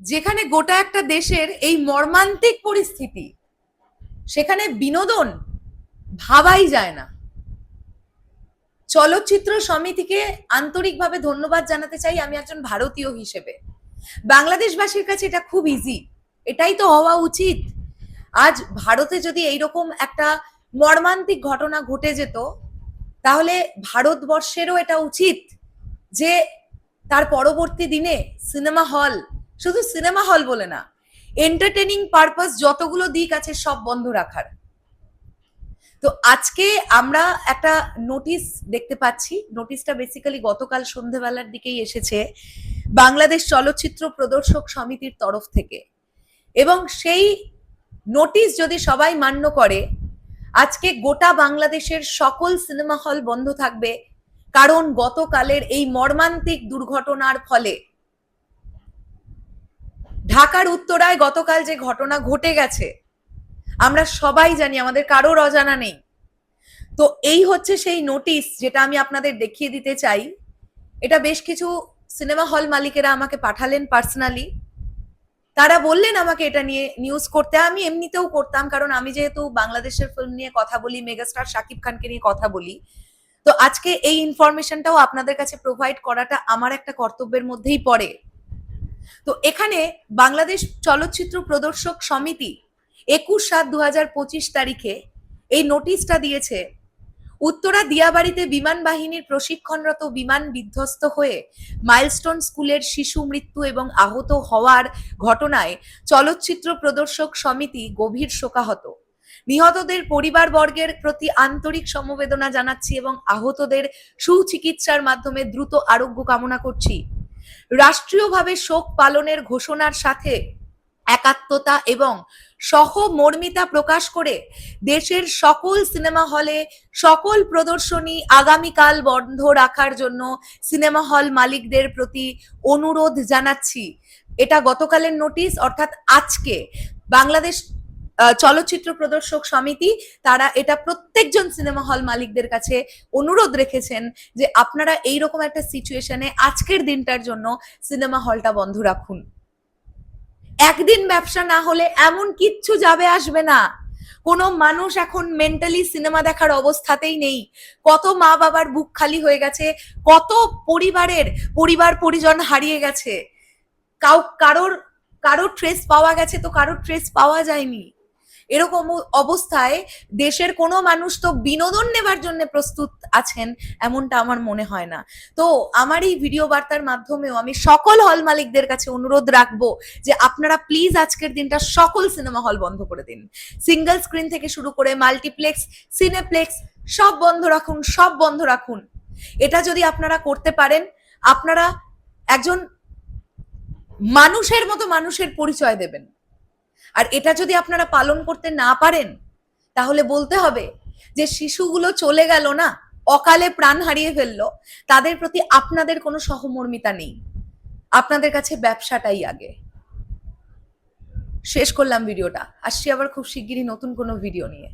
যেখানে গোটা একটা দেশের এই মর্মান্তিক পরিস্থিতি, সেখানে বিনোদন ভাবাই যায় না। চলচ্চিত্র সমিতিকে আন্তরিকভাবে ধন্যবাদ জানাতে চাই আমি একজন ভারতীয় হিসেবে। বাংলাদেশবাসীর কাছে এটা খুব ইজি এটাই তো হওয়া উচিত। আজ ভারতে যদি এইরকম একটা মর্মান্তিক ঘটনা ঘটে যেত, তাহলে ভারতবর্ষেরও এটা উচিত যে তার পরবর্তী দিনে সিনেমা হল শুধু সিনেমা হল বলে না এন্টারটেনিং পারপাস যতগুলো দিক আছে সব বন্ধ রাখার। তো আজকে আমরা একটা নোটিশ দেখতে পাচ্ছি। নোটিশটা বেসিক্যালি গতকাল সন্ধেবেলার দিকেই এসেছে বাংলাদেশ চলচ্চিত্র প্রদর্শক সমিতির তরফ থেকে। এবং সেই নোটিশ যদি সবাই মান্য করে, আজকে গোটা বাংলাদেশের সকল সিনেমা হল বন্ধ থাকবে। কারণ গতকালের এই মর্মান্তিক দুর্ঘটনার ফলে ঢাকার উত্তরায় গতকাল যে ঘটনা ঘটে গেছে, আমরা সবাই জানি, আমাদের কারোর অজানা নেই। তো এই হচ্ছে সেই নোটিশ যেটা আমি আপনাদের দেখিয়ে দিতে চাই। এটা বেশ কিছু সিনেমা হল মালিকেরা আমাকে পাঠালেন পার্সোনালি তারা বললেন আমাকে এটা নিয়ে নিউজ করতে। আমি এমনিতেও করতাম, কারণ আমি যেহেতু বাংলাদেশের ফিল্ম নিয়ে কথা বলি মেগাস্টার শাকিব খানকে নিয়ে কথা বলি। তো আজকে এই ইনফরমেশনটাও আপনাদের কাছে প্রোভাইড করাটা আমার একটা কর্তব্যের মধ্যেই পড়ে। তো এখানে বাংলাদেশ চলচ্চিত্র প্রদর্শক সমিতি একুশ সাত দু তারিখে এই নোটিশটা দিয়েছে, উত্তরা দিয়াবাড়িতে বিমান বাহিনীর প্রশিক্ষণরত বিমান বিধ্বস্ত হয়ে মাইলস্টোন স্কুলের শিশু মৃত্যু এবং আহত হওয়ার ঘটনায় চলচ্চিত্র প্রদর্শক সমিতি গভীর শোকাহত। নিহতদের পরিবারবর্গের প্রতি আন্তরিক সমবেদনা জানাচ্ছি এবং আহতদের সুচিকিৎসার মাধ্যমে দ্রুত আরোগ্য কামনা করছি। রাষ্ট্রীয়ভাবে শোক পালনের ঘোষণার সাথে একাত্মতা এবং সহমর্মিতা প্রকাশ করে দেশের সকল সিনেমা হলে সকল প্রদর্শনী আগামীকাল বন্ধ রাখার জন্য সিনেমা হল মালিকদের প্রতি অনুরোধ জানাচ্ছি। এটা গতকালের নোটিশ, অর্থাৎ আজকে। বাংলাদেশ চলচ্চিত্র প্রদর্শক সমিতি, তারা এটা প্রত্যেকজন সিনেমা হল মালিকদের কাছে অনুরোধ রেখেছেন যে আপনারা এইরকম একটা সিচুয়েশনে আজকের দিনটার জন্য সিনেমা হলটা বন্ধ রাখুন। একদিন ব্যবসা না হলে এমন কিচ্ছু যাবে আসবে না। কোনো মানুষ এখন মেন্টালি সিনেমা দেখার অবস্থাতেই নেই। কত মা বাবার বুক খালি হয়ে গেছে, কত পরিবারের পরিবার পরিজন হারিয়ে গেছে। কাউ, কারোর কারোর ট্রেস পাওয়া গেছে তো কারোর ট্রেস পাওয়া যায়নি। এরকম অবস্থায় দেশের কোনো মানুষ তো বিনোদন নেবার জন্য প্রস্তুত আছেন এমনটা আমার মনে হয় না। তো আমার এই ভিডিও বার্তার মাধ্যমেও আমি সকল হল মালিকদের কাছে অনুরোধ রাখব যে আপনারা প্লিজ আজকের দিনটা সকল সিনেমা হল বন্ধ করে দিন। সিঙ্গেল স্ক্রিন থেকে শুরু করে মাল্টিপ্লেক্স সিনেপ্লেক্স সব বন্ধ রাখুন, সব বন্ধ রাখুন। এটা যদি আপনারা করতে পারেন, আপনারা একজন মানুষের মতো মানুষের পরিচয় দেবেন। আর এটা যদি আপনারা পালন করতে না পারেন, তাহলে বলতে হবে যে শিশুগুলো চলে গেল না, অকালে প্রাণ হারিয়ে ফেলল, তাদের প্রতি আপনাদের কোনো সহমর্মিতা নেই। আপনাদের কাছে ব্যবসাটাই আগে। শেষ করলাম ভিডিওটা। আসছি আবার খুব শিগগিরই নতুন কোনো ভিডিও নিয়ে।